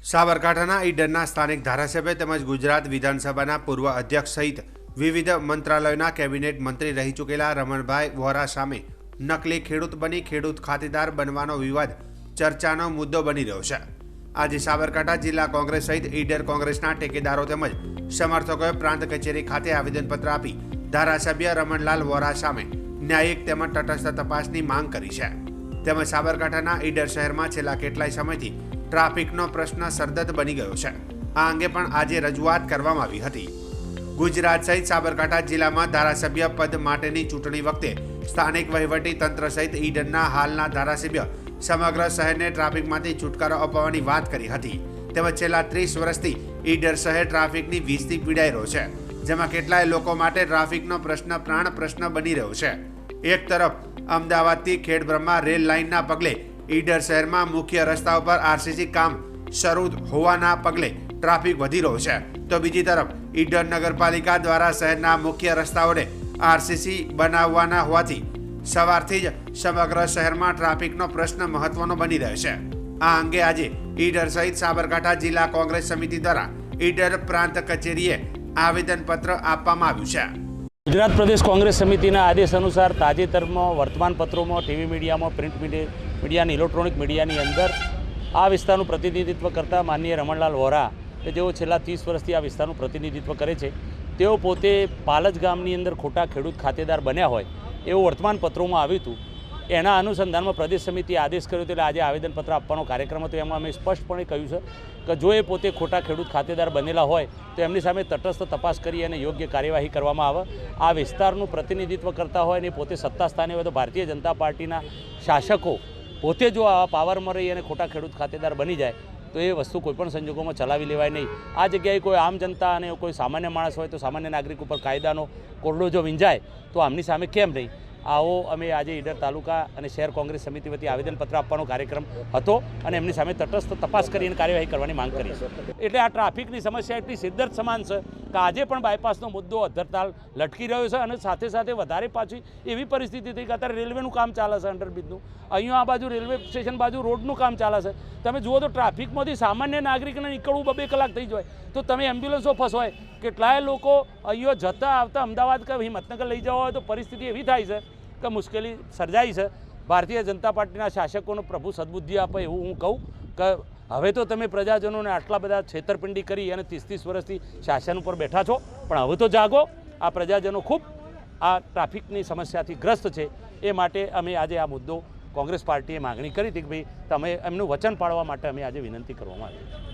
સાબરકાંઠાના ઈડરના સ્થાનિક ધારાસભ્ય તેમજ ગુજરાત વિધાનસભાના પૂર્વ અધ્યક્ષ સહિત વિવિધ મંત્રાલયોના કેબિનેટ મંત્રી રહી ચૂકેલા રમણભાઈ વોરા સામે નકલી ખેડૂત બની ખેડૂત ખાતેદાર બનવાનો વિવાદ ચર્ચાનો મુદ્દો બની રહ્યો છે. આજે સાબરકાંઠા જિલ્લા કોંગ્રેસ સહિત ઈડર કોંગ્રેસના ટેકેદારો તેમજ સમર્થકોએ પ્રાંત કચેરી ખાતે આવેદનપત્ર આપી ધારાસભ્ય રમણલાલ વોરા સામે ન્યાયિક તેમજ તટસ્થ તપાસની માંગ કરી છે. તેમજ સાબરકાંઠાના ઈડર શહેરમાં છેલ્લા કેટલાય સમયથી ટ્રાફિકનો પ્રશ્ન સરદત બની ગયો છે. આ અંગે પણ આજે રજૂઆત કરવામાં આવી હતી. ગુજરાત સહિત સાબરકાંઠા જિલ્લામાં ધારાસભ્ય પદ માટેની ચૂંટણી વખતે સ્થાનિક વહીવટી તંત્ર સહિત ઈડરના હાલના ધારાસભ્ય સમગ્ર શહેરને ટ્રાફિકમાંથી છુટકારો અપાવવાની વાત કરી હતી. તેમજ છેલ્લા ત્રીસ વર્ષથી ઈડર શહેર ટ્રાફિકની વીજથી પીડાઈ રહ્યો છે, જેમાં કેટલાય લોકો માટે ટ્રાફિકનો પ્રશ્ન પ્રાણ પ્રશ્ન બની રહ્યો છે. એક તરફ અમદાવાદથી ખેડબ્રહ્મા રેલ લાઇનના પગલે ઈડર શહેરમાં મુખ્ય રસ્તા ઉપર આરસીસી કામ શરૂ હોવાના પગલે ટ્રાફિક વધી રહ્યો છે. તો બીજી તરફ ઈડર નગરપાલિકા દ્વારા શહેરના મુખ્ય રસ્તાઓને આરસીસી બનાવવાના હોવાથી સવારથી જ સમગ્ર શહેરમાં ટ્રાફિકનો પ્રશ્ન મહત્વનો બની રહ્યો છે. આ અંગે આજે ઈડર સહિત સાબરકાંઠા જિલ્લા કોંગ્રેસ સમિતિ દ્વારા ઈડર પ્રાંત કચેરીએ આવેદનપત્ર આપવામાં આવ્યું છે. ગુજરાત પ્રદેશ કોંગ્રેસ સમિતિના આદેશ અનુસાર તાજેતરમાં વર્તમાનપત્રોમાં, ટીવી મીડિયામાં, પ્રિન્ટ મીડિયા મીડિયા અને ઇલેક્ટ્રોનિક મીડિયાની અંદર આ વિસ્તારનું પ્રતિનિધિત્વ કરતા માનનીય રમણલાલ વોરા કે જેઓ છેલ્લા ત્રીસ વર્ષથી આ વિસ્તારનું પ્રતિનિધિત્વ કરે છે, તેઓ પોતે પાલજ ગામની અંદર ખોટા ખેડૂત ખાતેદાર બન્યા હોય એવું વર્તમાનપત્રોમાં આવ્યું હતું. એના અનુસંધાનમાં પ્રદેશ સમિતિએ આદેશ કર્યો એટલે આજે આવેદનપત્ર આપવાનો કાર્યક્રમ હતો. એમાં અમે સ્પષ્ટપણે કહ્યું છે કે જો એ પોતે ખોટા ખેડૂત ખાતેદાર બનેલા હોય, તો એમની સામે તટસ્થ તપાસ કરી અને યોગ્ય કાર્યવાહી કરવામાં આવે. આ વિસ્તારનું પ્રતિનિધિત્વ કરતા હોય અને પોતે સત્તા સ્થાને હોય તો ભારતીય જનતા પાર્ટીના શાસકો પોતે જો આવા પાવરમાં રહી અને ખોટા ખેડૂત ખાતેદાર બની જાય, તો એ વસ્તુ કોઈપણ સંજોગોમાં ચલાવી લેવાય નહીં. આ જગ્યાએ કોઈ આમ જનતા અને કોઈ સામાન્ય માણસ હોય તો સામાન્ય નાગરિક ઉપર કાયદાનો કોરડો જો વિંજાય, તો આમની સામે કેમ નહીં આવો અમે આજે ઈડર તાલુકા અને શહેર કોંગ્રેસ સમિતિ વતી આવેદનપત્ર આપવાનો કાર્યક્રમ હતો અને એમની સામે તટસ્થ તપાસ કરીને કાર્યવાહી કરવાની માંગ કરી એટલે આ ટ્રાફિકની સમસ્યા એટલી સિદ્ધર્થ સમાન છે કે આજે પણ બાયપાસનો મુદ્દો અધરતાલ લટકી રહ્યો છે અને સાથે સાથે વધારે પાછી એવી પરિસ્થિતિ થઈ કે અત્યારે રેલવેનું કામ ચાલે છે અંડરબ્રિજનું. અહીંયા આ બાજુ રેલવે સ્ટેશન બાજુ રોડનું કામ ચાલે છે. તમે જુઓ તો ટ્રાફિકમાંથી સામાન્ય નાગરિકને નીકળવું બબે કલાક થઈ જાય. તો તમે એમ્બ્યુલન્સો ફસવાય કેટલાય લોકો અહીંયા જતા આવતા અમદાવાદ કે હિંમતનગર લઈ જવા હોય તો પરિસ્થિતિ એવી થાય છે કે મુશ્કેલી સર્જાઈ છે. ભારતીય જનતા પાર્ટીના શાસકોનો પ્રભુ સદબુદ્ધિ આપે એવું હું કહું કે હવે તો તમે પ્રજાજનોને આટલા બધા છેતરપિંડી કરી અને ત્રીસ ત્રીસ વર્ષથી શાસન ઉપર બેઠા છો. પણ હવે તો જાગો. આ પ્રજાજનો ખૂબ આ ટ્રાફિકની સમસ્યાથી ગ્રસ્ત છે. એ માટે અમે આજે આ મુદ્દો કોંગ્રેસ પાર્ટીએ માગણી કરી હતી કે ભાઈ તમે એમનું વચન પાળવા માટે અમે આજે વિનંતી કરવામાં આવી.